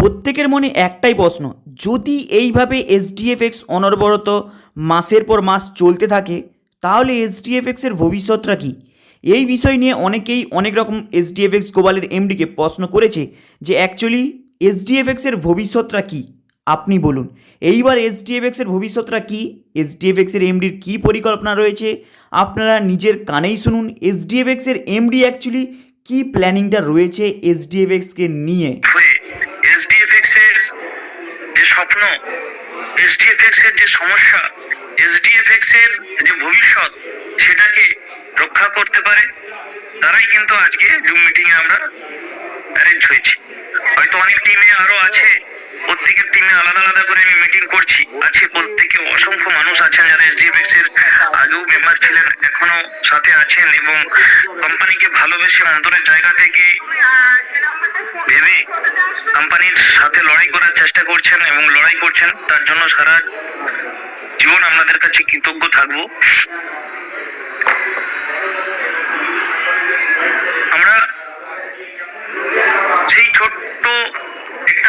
প্রত্যেকের মনে একটাই প্রশ্ন, যদি এইভাবে এসডিএফএক্স অনবরত মাসের পর মাস চলতে থাকে, তাহলে এসডিএফএক্সের ভবিষ্যৎটা কী? এই বিষয় নিয়ে অনেকেই অনেক রকম এসডিএফএক্স গ্লোবালের এমডিকে প্রশ্ন করেছে যে অ্যাকচুয়ালি এসডিএফএক্সের ভবিষ্যৎটা কী? আপনি বলুন। এইবার এসডিএফএক্সের ভবিষ্যৎটা কী? এসডিএফএক্সের এমডির কী পরিকল্পনা রয়েছে? আপনারা নিজের কানেই শুনুন এসডিএফএক্সের এমডি অ্যাকচুয়ালি কী প্ল্যানিংটা রয়েছে এসডিএফএক্সকে নিয়ে। এসডিএফএক্স এর যে সমস্যা এসডিএফএক্স এর যে ভবিষ্যৎ, সেটাকে রক্ষা করতে পারে, তারাই কিন্তু আজকে জুম মিটিং এ আমরা অ্যারেঞ্জ হয়েছি। হয়তো অনেক টিমে আরও আছে প্রত্যেকের টিমে আলাদা আলাদা করে আমি মিটিং করছি। আছে প্রত্যেকে অসংখ্য মানুষ আছেন যারা এসডিএফএক্স এর আগেও মেম্বার ছিলেন, এখনও সাথে আছেন এবং কোম্পানিকে ভালোবেসে অন্তরের জায়গা থেকে ভেবে কোম্পানির সাথে লড়াই করার চেষ্টা করছেন এবং লড়াই করছেন, তার জন্য সারা জীবন আপনাদের কাছে কৃতজ্ঞ থাকব। আমরা সেই ছোট্ট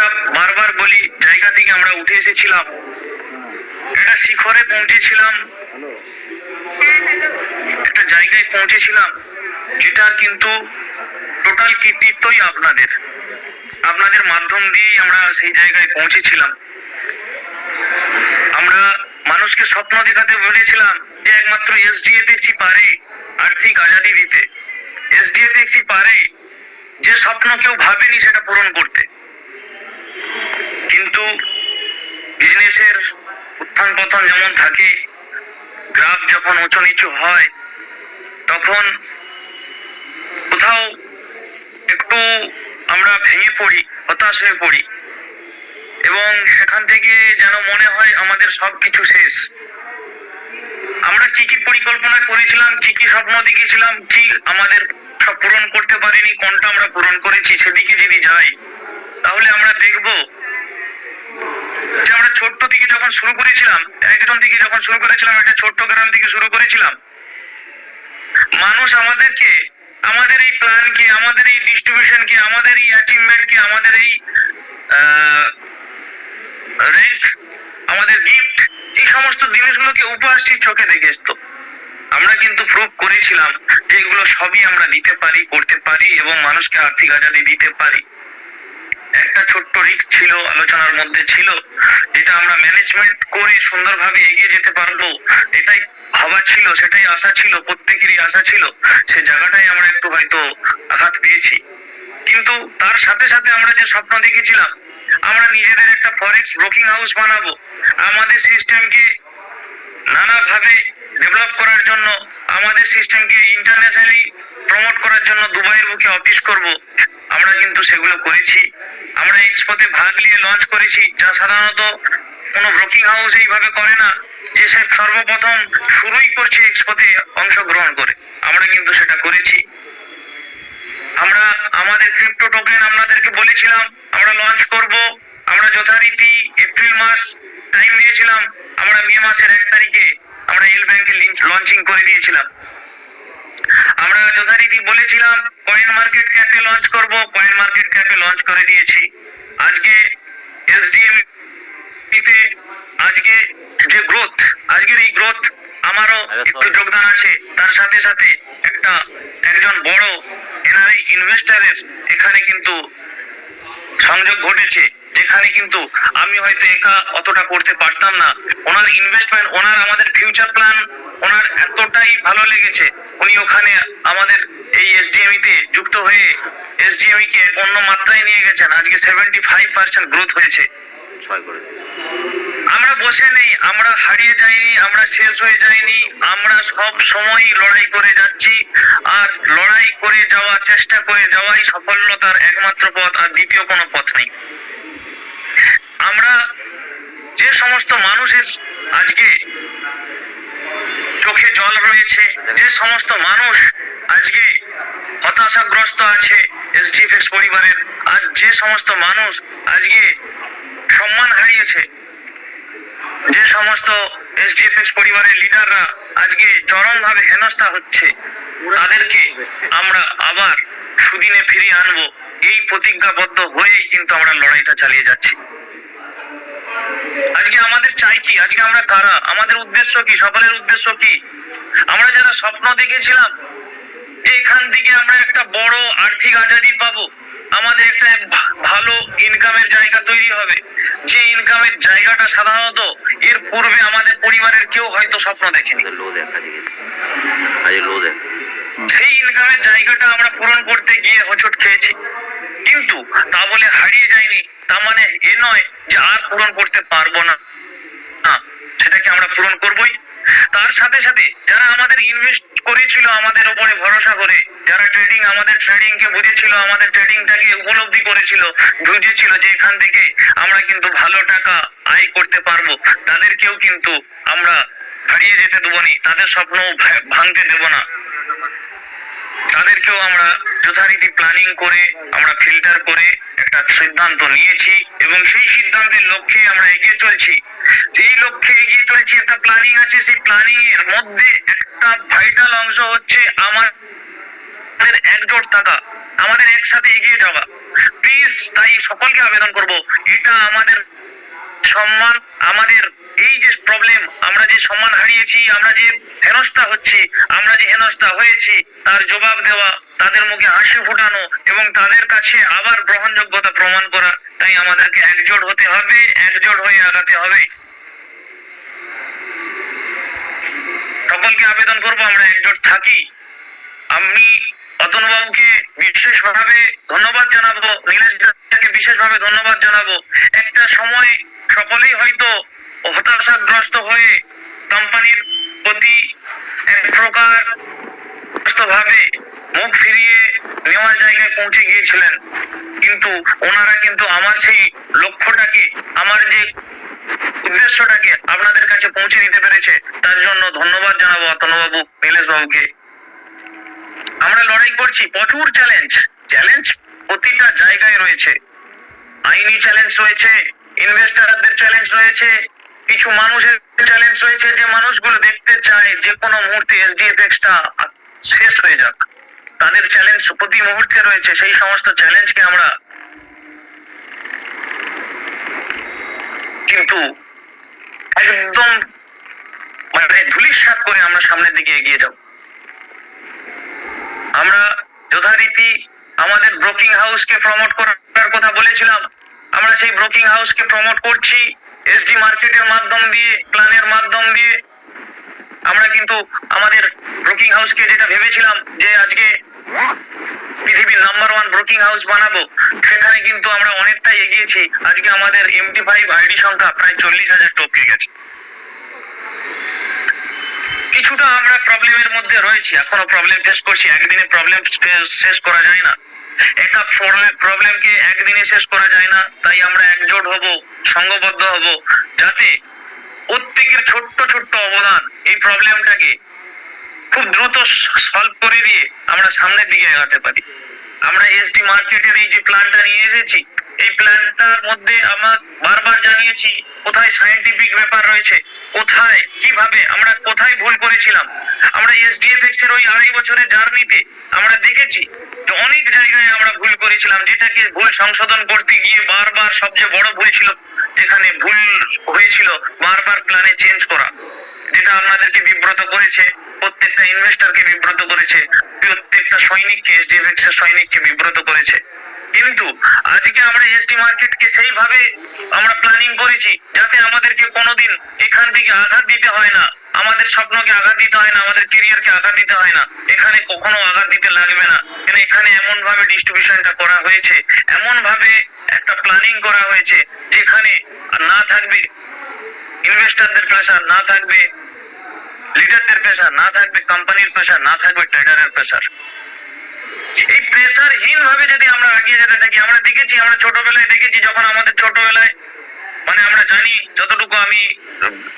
বারবার বলি, জায়গা থেকে আমরা উঠে এসেছিলাম। একটা শিখরে পৌঁছেছিলাম। একটা জায়গায় পৌঁছেছিলাম যেটা কিন্তু টোটাল কৃতিত্বই আপনাদের। আপনাদের মাধ্যম দিয়েই আমরা সেই জায়গায় পৌঁছেছিলাম। আমরা মানুষকে স্বপ্ন দেখাতে বলেছিলাম যে একমাত্র এসডিএফএক্সই পারে আর্থিক আজাদি দিতে। এসডিএফএক্সই পারে? যে স্বপ্ন কেউ ভাবেনি সেটা পূরণ করতে। কিন্তু বিজনেসের উত্থান পতন যেমন থাকে গ্রাফ যখন উঁচু নিচু হয়, তখন কোথাও একটু আমরা ভেঙে পড়ি, হতাশ হয়ে পড়ি এবং সেখান থেকে যেন মনে হয় আমাদের সব কিছু শেষ। আমরা কি কি পরিকল্পনা করেছিলাম, কি কি স্বপ্ন দেখেছিলাম, কি আমাদের পূরণ করতে পারিনি, কোনটা আমরা পূরণ করেছি সেদিকে যদি যাই, তাহলে আমরা দেখব ছোট্ট থেকে যখন শুরু করেছিলাম একজন থেকে যখন শুরু করেছিলাম, একটা ছোট্ট গ্রাম থেকে শুরু করেছিলাম, মানুষ আমাদেরকে, আমাদের এই প্ল্যানকে আমাদের এই ডিস্ট্রিবিউশনকে আমাদের এই অ্যাচিভমেন্টকে আমাদের এই র্যাঙ্ক আমাদের গিফট এই সমস্ত জিনিসগুলোকে উপহাসির চোখে দেখে আসতো আমরা কিন্তু প্রুভ করেছিলাম যে এগুলো সবই আমরা দিতে পারি, করতে পারি এবং মানুষকে আর্থিক আজাদি দিতে পারি। একটা ছোট্ট রিস্ক ছিল, আলোচনার মধ্যে ছিল, যেটা আমরা ম্যানেজমেন্ট করে সুন্দরভাবে এগিয়ে যেতে পারব, এটাই ভাবা ছিল, সেটাই আশা ছিল, প্রত্যেকেরই আশা ছিল, সে জায়গাটাই আমরা একটু হয়তো আঘাত পেয়েছি। কিন্তু তার সাথে সাথে আমরা যে স্বপ্ন দেখেছিলাম, আমরা নিজেদের একটা ফরেক্স ব্রোকিং হাউস বানাবো, আমাদের সিস্টেমকে নানাভাবে ডেভেলপ করার জন্য, আমাদের সিস্টেমকে ইন্টারন্যাশনালি করার জন্য দুবাইয়ের বুকে অফিস করব। আমরা কিন্তু সেগুলো করেছি। আমরা এক্সপোতে ভাগ নিয়ে লঞ্চ করেছি। যা সাধারণত কোনো ব্রোকিং হাউস এইভাবে করে না। যে সে সর্বপ্রথম শুরুই করছে এক্সপোতে অংশগ্রহণ করে। আমরা কিন্তু সেটা করেছি। আমরা আমাদের ক্রিপ্টো টোকেন আপনাদেরকে বলেছিলাম, আমরা লঞ্চ করব। আমরা যথারীতি এপ্রিল মাস টাইম নিয়েছিলাম। আমরা মে মাসের এক তারিখে আমরা এল ব্যাংকে লঞ্চিং করে দিয়েছিলাম। আমরা যথারীতি বলেছিলাম কয়েন মার্কেট ক্যাফে লঞ্চ করব কয়েন মার্কেট ক্যাফে লঞ্চ করে দিয়েছি। আজকে এসডিএম তে আজকে যে গ্রোথ আজকের এই গ্রোথ আমারও একটু যোগদান আছে। তার সাথে সাথে একটা একজন বড় এনআরআই ইনভেস্টারের এখানে কিন্তু সংযোগ ঘটেছে। যেখানে কিন্তু আমি হয়তো একা অতটা করতে পারতাম না। ওনার ইনভেস্টমেন্ট ওনার আমাদের ফিউচার প্ল্যান ওনার এতটাই ভালো লেগেছে। উনি ওখানে আমাদের এই এসডিএমই তে যুক্ত হয়ে এসডিএমই কে অন্য মাত্রায় নিয়ে গেছেন। আজকে সেভেন্টি ফাইভ পার্সেন্ট গ্রোথ হয়েছে আমরা বসে নেই আমরা হারিয়ে যাইনি আমরা শেষ হয়ে যাইনি আমরা সব সময় লড়াই করে যাচ্ছি। আর লড়াই করে যাওয়া চেষ্টা করে যাওয়াই সফলতার একমাত্র পথ আর দ্বিতীয় কোনো পথ নেই আমরা যে সমস্ত মানুষের আজকে চোখে জল রয়েছে। যে সমস্ত মানুষ আজকে হতাশাগ্রস্ত আছে এসডিএফএস পরিবারের, আর যে সমস্ত মানুষ আজকে সম্মান হারিয়েছে, যে সমস্ত এসডিএফএক্স পরিবারের লিডাররা আজকে চরমভাবে হেনস্থা হচ্ছে, তাদেরকে আমরা আবার সুদিনে ফিরিয়ে আনব। এই প্রতিজ্ঞাবদ্ধ হয়েই কিন্তু আমরা লড়াইটা চালিয়ে যাচ্ছি। আজকে আমাদের চাই কি? আজকে আমরা কারা? আমাদের উদ্দেশ্য কি? সকলের উদ্দেশ্য কি? আমরা যারা স্বপ্ন দেখেছিলাম যে এখান থেকে আমরা একটা বড় আর্থিক আজাদি পাবো, আমাদের একটা ভালো ইনকামের জায়গা তৈরি হবে। যে ইনকামের জায়গাটা সাধারণত এর পূর্বে আমাদের পরিবারের কেউ হয়তো স্বপ্ন দেখেনি। লো দেখ আজকে লো দেখ সেই ইনকামের জায়গাটা আমরা পূরণ করতে গিয়ে হোঁচট খেয়েছি। কিন্তু তা বলে হারিয়ে যায়নি তা মানে এ নয় যে আর পূরণ করতে পারব না। সেটাকে আমরা পূরণ করবই। তার সাথে সাথে যারা আমাদের ইনভেস্ট করেছিল আমাদের উপরে ভরসা করে, যারা ট্রেডিং আমাদের ট্রেডিং কে বুঝেছিল, আমাদের ট্রেডিংটাকে উপলব্ধি করেছিল, বুঝেছিল যে এখান থেকে আমরা কিন্তু ভালো টাকা আয় করতে পারব, তাদেরকেও কিন্তু আমরা হারিয়ে যেতে দেবো নি, তাদের স্বপ্ন ভাঙতে দেবো না। তাদেরকেও আমরা যথারীতি প্ল্যানিং করে, আমরা ফিল্টার করে একটা সিদ্ধান্ত নিয়েছি এবং সেই সিদ্ধান্তের লক্ষ্যে আমরা এগিয়ে চলছি। যেই লক্ষ্যে এগিয়ে চলছি, একটা প্ল্যানিং আছে, সেই প্ল্যানিং এর মধ্যে একটা ভাইটাল অংশ হচ্ছে আমাদের একজোট থাকা, আমাদের একসাথে এগিয়ে যাওয়া। প্লিজ তাই সকলকে আবেদন করব, এটা আমাদের সম্মান, আমাদের এই যে প্রবলেম আমরা সম্মান হারিয়েছি, আমরা যে হেনস্থা হচ্ছি, আমরা যে হেনস্থা হয়েছি, তার জবাব দেওয়া, তাদের মুখে হাসি ফুটানো এবং তাদের কাছে আবার গ্রহণযোগ্যতা প্রমাণ করা, তাই আমাদেরকে একজোট হতে হবে, একজোট হয়ে আগাতে হবে। সকলকে আবেদন করব, আমরা একজোট থাকি। আমি অতনু বাবুকে বিশেষভাবে ধন্যবাদ জানাব, নীলেশ দাকে বিশেষভাবে ধন্যবাদ জানাব। একটা সময় সকলেই হয়তো হতাশাগ্রস্ত হয়ে কোম্পানির প্রতি এক প্রকার ভাবে মুখ ফিরিয়ে নেওয়ার জায়গায় পৌঁছে গিয়েছিলেন। কিন্তু ওনারা কিন্তু আমার সেই লক্ষ্যটাকে, আমার যে উদ্দেশ্যটাকে আপনাদের কাছে পৌঁছে দিতে পেরেছে, তার জন্য ধন্যবাদ জানাব অতনুবাবু নীলেশ বাবুকে আমরা লড়াই করছি, প্রচুর চ্যালেঞ্জ চ্যালেঞ্জ প্রতিটা জায়গায় রয়েছে। আইনি চ্যালেঞ্জ রয়েছে ইনভেস্টারদের চ্যালেঞ্জ রয়েছে কিছু মানুষের চ্যালেঞ্জ রয়েছে যে মানুষগুলো দেখতে চায় যে কোনো মুহূর্তে এসডিএফএক্স টা শেষ হয়ে যাক। তাদের চ্যালেঞ্জ প্রতি মুহূর্তে রয়েছে, সেই সমস্ত চ্যালেঞ্জকে আমরা কিন্তু একদম মানে ধুলিস্বাত করে আমরা সামনের দিকে এগিয়ে যাব। আমরা যথারীতি আমাদের ব্রোকিং হাউসকে প্রমোট করার কথা বলেছিলাম, আমরা সেই ব্রোকিং হাউসকে প্রমোট করছি। এসডি মার্কেটের মাধ্যম দিয়ে প্ল্যানের মাধ্যম দিয়ে আমরা কিন্তু আমাদের ব্রোকিং হাউসকে যেটা ভেবেছিলাম যে আজকে পৃথিবীর নাম্বার ওয়ান ব্রোকিং হাউস বানাবো, সেখানে কিন্তু আমরা অনেকটাই এগিয়েছি। আজকে আমাদের এমটি ফাইভ আইডি সংখ্যা প্রায় চল্লিশ হাজার টপকে গেছে। কিছুটা আমরা প্রবলেমের মধ্যে রয়েছি, এখনও প্রবলেম ফেস করছি, একদিনে প্রবলেম শেষ করা যায় না। একা প্রবলেমকে একদিনে শেষ করা যায় না, তাই আমরা একজোট হব সংঘবদ্ধ হব, যাতে প্রত্যেকের ছোট্ট ছোট্ট অবদান এই প্রবলেমটাকে খুব দ্রুত সলভ করে দিয়ে আমরা সামনের দিকে এগাতে পারি। আমরা এসডি মার্কেটের এই যে প্ল্যানটা নিয়ে এসেছি, এই প্ল্যানটার মধ্যে আমরা বারবার জানিয়েছি, কোথায় সায়েন্টিফিক ব্যাপার রয়েছে, কোথায়, কীভাবে, আমরা কোথায় ভুল ওই আড়াই বছরের জার্নিতে আমরা দেখেছি যে অনেক জায়গায় আমরা ভুল করেছিলাম, যেটাকে ভুল সংশোধন করতে গিয়ে বারবার সবচেয়ে বড় ভুল ছিল, যেখানে ভুল হয়েছিল বারবার প্ল্যানে চেঞ্জ করা, যেটা আপনাদেরকে বিব্রত করেছে, প্রত্যেকটা ইনভেস্টরকে বিব্রত করেছে, প্রত্যেকটা সৈনিককে এসডিএফএক্স এর সৈনিককে বিব্রত করেছে। কিন্তু আজকে আমরা এসডি মার্কেটকে সেইভাবে আমরা প্ল্যানিং করেছি যাতে আমাদেরকে কোনোদিন এখান থেকে আঘাত দিতে হয় না। আমাদের স্বপ্নকে আঘাত দিতে হয় না, আমাদের কেরিয়ারকে আঘাত দিতে হয় না। এখানে কখনো আঘাত দিতে লাগবে না। কেন এখানে এমন ভাবে ডিস্ট্রিবিউশনটা করা হয়েছে এমন ভাবে একটা প্ল্যানিং করা হয়েছে, যেখানে না থাকবে ইনভেস্টরদের প্রেশার না থাকবে লিডারদের প্রেশার না থাকবে কোম্পানির প্রেশার না থাকবে ট্রেডারের প্রেশার প্রেশারহীন ভাবে যদি আমরা এগিয়ে যেতে থাকি, আমরা দেখেছি, আমরা ছোটবেলায় দেখেছি যখন আমাদের ছোটবেলায় মানে আমরা জানি যতটুকু আমি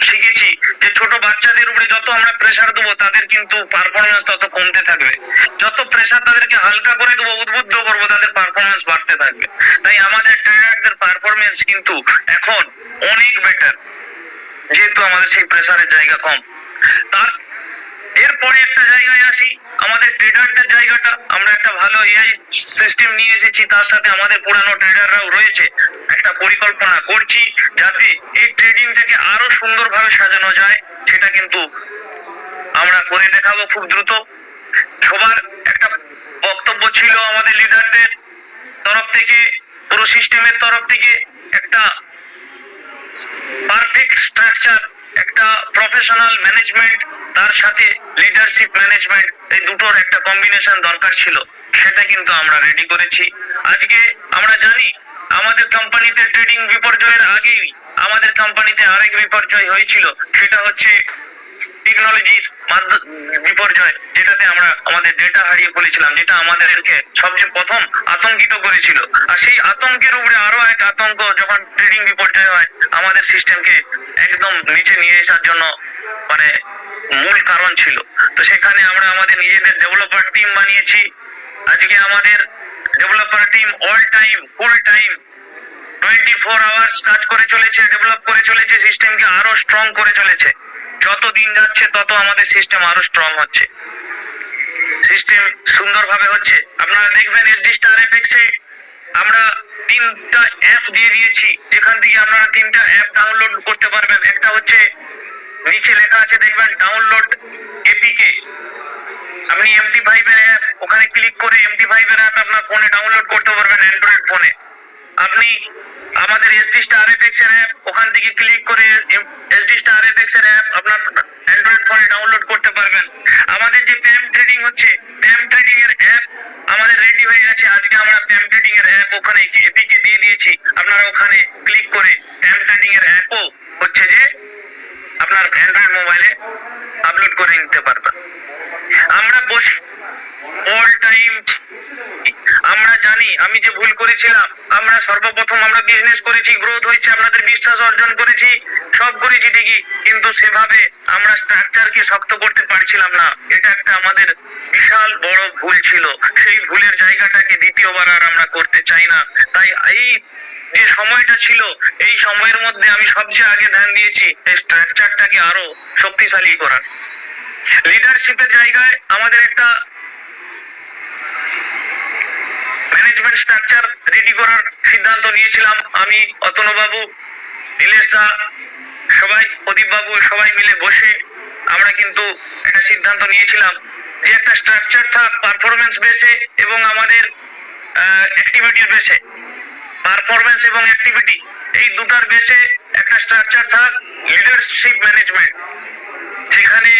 শিখেছি, যে ছোট বাচ্চাদের উপরে যত আমরা প্রেশার দেবো, তাদের কিন্তু পারফরমেন্স তত কমতে থাকবে। যত প্রেশার তাদেরকে হালকা করে দেবো, উদ্বুদ্ধ করব, তাদের পারফরমেন্স বাড়তে থাকবে। তাই আমাদের ট্রেডারদের পারফরমেন্স কিন্তু এখন অনেক বেটার যেহেতু আমাদের সেই প্রেশারের জায়গা কম। তার এরপরে একটা জায়গায় আসি। আমাদের ট্রেডারদের জায়গাটা, আমরা একটা ভালো এআই সিস্টেম নিয়ে এসেছি, তার সাথে আমাদের পুরানো ট্রেডাররাও রয়েছে। একটা পরিকল্পনা করছি যাতে এই ট্রেডিংটাকে আরও সুন্দরভাবে সাজানো যায়, সেটা কিন্তু আমরা করে দেখাবো খুব দ্রুত। সবার একটা বক্তব্য ছিল আমাদের লিডারদের তরফ থেকে, পুরো সিস্টেমের তরফ থেকে একটা পারফেক্ট স্ট্রাকচার একটা প্রফেশনাল ম্যানেজমেন্ট তার সাথে লিডারশিপ ম্যানেজমেন্ট এই দুটোর একটা কম্বিনেশন দরকার ছিল। সেটা কিন্তু আমরা রেডি করেছি। আজকে আমরা জানি, আমাদের কোম্পানিতে ট্রেডিং বিপর্যয়ের আগেই, আমাদের কোম্পানিতে আরেক বিপর্যয় হয়েছিল। সেটা হচ্ছে টেকনোলজির বিপর্যয়, যেটাতে আমরা আমাদের ডেটা হারিয়ে ফেলেছিলাম, যেটা আমাদেরকে সবচেয়ে প্রথম আতঙ্কিত করেছিল। আর সেই আতঙ্কের উপরে আরও এক আতঙ্ক যখন ট্রেডিং বিপর্যয় হয়, আমাদের সিস্টেমকে একদম নিচে নিয়ে আসার জন্য মানে মূল কারণ ছিল। তো সেখানে আমরা আমাদের নিজেদের ডেভেলপার টিম বানিয়েছি। আজকে আমাদের developer team all time full time twenty four hours কাজ করে চলেছে ডেভেলপ করে চলেছে সিস্টেমকে আরও স্ট্রং করে চলেছে। যত দিন যাচ্ছে, তত আমাদের সিস্টেম আরও স্ট্রং হচ্ছে। সিস্টেম সুন্দরভাবে হচ্ছে। আপনারা দেখবেন এসডি স্টার এফএক্সে আমরা তিনটা অ্যাপ দিয়ে দিয়েছি। যেখান থেকে আপনারা তিনটা অ্যাপ ডাউনলোড করতে পারবেন। একটা হচ্ছে নিচে লেখা আছে, দেখবেন ডাউনলোড এপিকে আপনি এমটি ফাইভ এর অ্যাপ ওখানে ক্লিক করে এমটি ফাইভ এর অ্যাপ আপনার ফোনে ডাউনলোড করতে পারবেন অ্যান্ড্রয়েড ফোনে আপনি আমাদের এসডি স্টার এফএক্স এর অ্যাপ ওখান থেকে ক্লিক করে এসডি স্টার এফএক্স এর অ্যাপ আপনার অ্যান্ড্রয়েড ফোনে ডাউনলোড করতে পারবেন। আমাদের যে প্যাম ট্রেডিং হচ্ছে প্যাম ট্রেডিং এর অ্যাপ আমাদের রেডি হয়ে গেছে। আজকে আমরা প্যাম ট্রেডিং এর অ্যাপ ওখানে এপিকে দিয়ে দিয়েছি। আপনারা ওখানে ক্লিক করে প্যাম ট্রেডিং এর অ্যাপও হচ্ছে যে আপনার অ্যান্ড্রয়েড মোবাইলে আপলোড করে নিতে পারবেন। আমরা বসে অল টাইম আমি যে ভুল করেছিলাম, আমরা সর্বপ্রথম আমরা বিজনেস করেছি গ্রোথ হয়েছে আপনাদের বিশ্বাস অর্জন করেছি, সব করেছি ঠিকই, কিন্তু সেভাবে আমরা স্ট্রাকচারকে শক্ত করতে পারছিলাম না। এটা একটা আমাদের বিশাল বড় ভুল ছিল। সেই ভুলের জায়গাটাকে দ্বিতীয়বার আর আমরা করতে চাই না। তাই এই যে সময়টা ছিল, এই সময়ের মধ্যে আমি সবচেয়ে আগে ধ্যান দিয়েছি এই স্ট্রাকচারটাকে আরও শক্তিশালী করার। লিডারশিপের জায়গায় আমাদের একটা ম্যানেজমেন্ট স্ট্রাকচার রেডি করার সিদ্ধান্ত নিয়েছিলাম। আমি অতনুবাবু নীলেশ দা সবাই প্রদীপ বাবু সবাই মিলে বসে আমরা কিন্তু একটা সিদ্ধান্ত নিয়েছিলাম যে একটা স্ট্রাকচার থাক পারফরমেন্স বেসে এবং আমাদের অ্যাক্টিভিটির বেসে পারফরমেন্স এবং অ্যাক্টিভিটি এই দুটার বেসে একটা স্ট্রাকচার থাক লিডারশিপ ম্যানেজমেন্ট সেখানে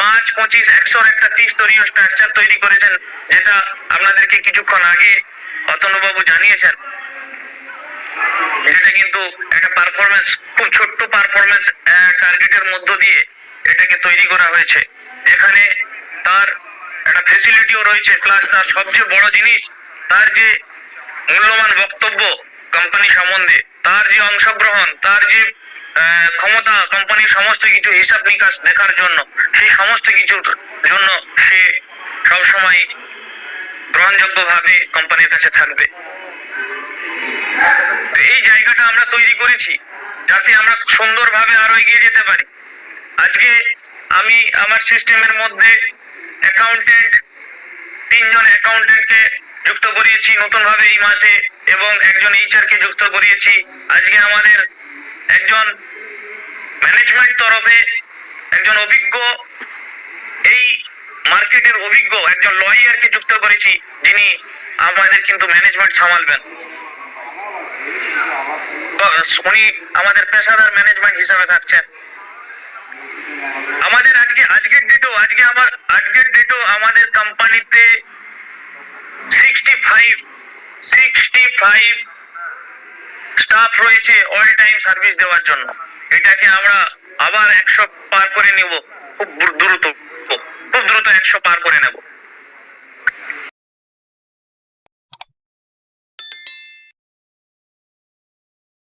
পাঁচ, পঁচিশ, একশোর একটা ত্রিস্তরীয় স্ট্রাকচার তৈরি করেছেন, যেটা আপনাদেরকে কিছুক্ষণ আগে অতনুবাবু জানিয়েছেন যেটা কিন্তু একটা পারফরমেন্স খুব ছোট্ট পারফরমেন্স টার্গেটের মধ্য দিয়ে এটাকে তৈরি করা হয়েছে। যেখানে তার একটা ফেসিলিটিও রয়েছে প্লাস তার সবচেয়ে বড় জিনিস, তার যে মূল্যবান বক্তব্য কোম্পানি সম্বন্ধে, তার যে অংশগ্রহণ, তার যে ক্ষমতা কোম্পানির সমস্ত কিছু হিসাব নিকাশ দেখার জন্য, সেই সমস্ত কিছুর জন্য সে সবসময় গ্রহণযোগ্যভাবে কোম্পানির কাছে থাকবে। এই জায়গাটা আমরা তৈরি করেছি যাতে আমরা সুন্দরভাবে আরও এগিয়ে যেতে পারি। আজকে আমি আমার সিস্টেমের মধ্যে অ্যাকাউন্টেন্ট তিনজন অ্যাকাউন্টেন্টকে যুক্ত করিয়েছি নতুন ভাবে এই মাসে এবং একজন এইচআর কে যুক্ত করিয়েছি। আজকে আমাদের একজন ম্যানেজমেন্ট তরফে একজন অভিজ্ঞ এই মার্কেটের অভিজ্ঞ একজন লয়ারকে যুক্ত করেছি, যিনি আমাদের কিন্তু ম্যানেজমেন্ট সামালবেন। উনি আমাদের পেশাদার ম্যানেজমেন্ট হিসাবে থাকছেন। আমাদের আজকে, আজকের ডেটও আজকে আমার, আজকের ডেটও আমাদের কোম্পানিতে sixty five sixty five staff রয়েছে অল টাইম সার্ভিস দেওয়ার জন্য। এটাকে আমরা আবার একশো পার করে নিব, খুব দ্রুত। খুব দ্রুত একশো পার করে নেব।